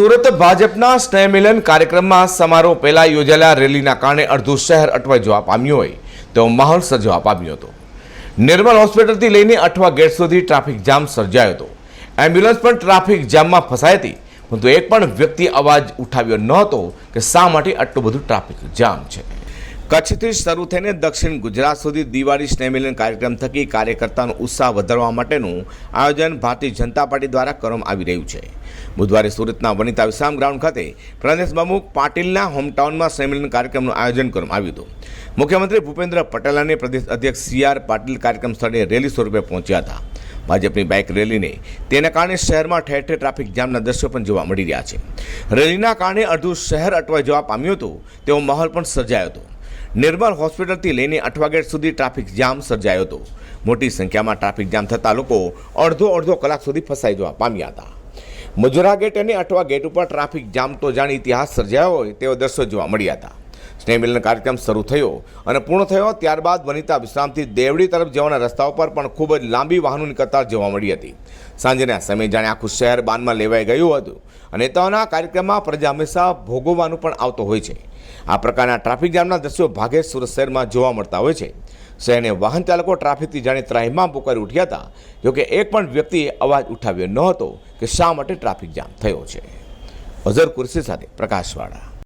સુરત ભાજપના સ્નેહમિલન કાર્યક્રમમાં સમારોહ પહેલા યોજાયેલા રેલીના કારણે અડધું શહેર અટવાઈ જવા પામ્યું હોય તેવો માહોલ સર્જવા પામ્યો હતો. નિર્મલ હોસ્પિટલથી લઈને અઠવા ગેટ સુધી ટ્રાફિક જામ સર્જાયો હતો. એમ્બ્યુલન્સ પણ ટ્રાફિક જામમાં ફસાઈ હતી, પરંતુ એક પણ વ્યક્તિ અવાજ ઉઠાવ્યો ન હતો કે શા માટે આટલું બધું ટ્રાફિક જામ છે. કચ્છથી શરૂ થઈને દક્ષિણ ગુજરાત સુધી દિવાળી સ્નેહમિલન કાર્યક્રમ થકી કાર્યકર્તાનો ઉત્સાહ વધારવા માટેનું આયોજન ભારતીય જનતા પાર્ટી દ્વારા કરવામાં આવી રહ્યું છે. બુધવારે સુરતના વનિતા વિશ્રામ ગ્રાઉન્ડ ખાતે પ્રદેશ પ્રમુખ પાટીલના હોમટાઉનમાં સ્નેહમિલન કાર્યક્રમનું આયોજન કરવામાં આવ્યું હતું. મુખ્યમંત્રી ભૂપેન્દ્ર પટેલ અને પ્રદેશ અધ્યક્ષ સી આર પાટીલ કાર્યક્રમ સ્થળે રેલી સ્વરૂપે પહોંચ્યા હતા. ભાજપની બાઇક રેલીને તેના કારણે શહેરમાં ઠેર ઠેર ટ્રાફિક જામના દ્રશ્યો પણ જોવા મળી રહ્યા છે. રેલીના કારણે અડધું શહેર અટવાઈ જવા પામ્યું હતું. તેવો માહોલ પણ સર્જાયો હતો. નિર્મલ હોસ્પિટલથી લઈને અઠવા ગેટ સુધી ટ્રાફિક જામ સર્જાયો હતો. મોટી સંખ્યામાં ટ્રાફિક જામ થતા લોકો અડધો અડધો કલાક સુધી ફસાઈ જવા પામ્યા હતા. મજુરા ગેટ અને અઠવા ગેટ ઉપર ટ્રાફિક જામ તો જાણે ઇતિહાસ સર્જાયો હોય તેવા દ્રશ્યો જોવા મળ્યા હતા. સ્નેહમિલન કાર્યક્રમ શરૂ થયો અને પૂર્ણ થયો ત્યારબાદ વનિતા વિશ્રામથી દેવડી તરફ જવાના રસ્તા ઉપર પણ ખૂબ જ લાંબી વાહનોની કતાર જોવા મળી હતી. સાંજના સમયે જાણે આખું શહેર બાનમાં લેવાઈ ગયું હતું અને નેતાઓના કાર્યક્રમમાં પ્રજા હંમેશા ભોગવવાનું પણ આવતો હોય છે. આ પ્રકારના ટ્રાફિક જામના દ્રશ્યો ભાગે સુરત શહેરમાં જોવા મળતા હોય છે. શહેરને વાહન ચાલકો ટ્રાફિકથી જાણે ત્રાહિમામ પોકારી ઉઠ્યા હતા. જોકે એક પણ વ્યક્તિએ અવાજ ઉઠાવ્યો ન હતો કે શા માટે ટ્રાફિક જામ થયો છે. અઝર કુરશી સાથે પ્રકાશવાળા.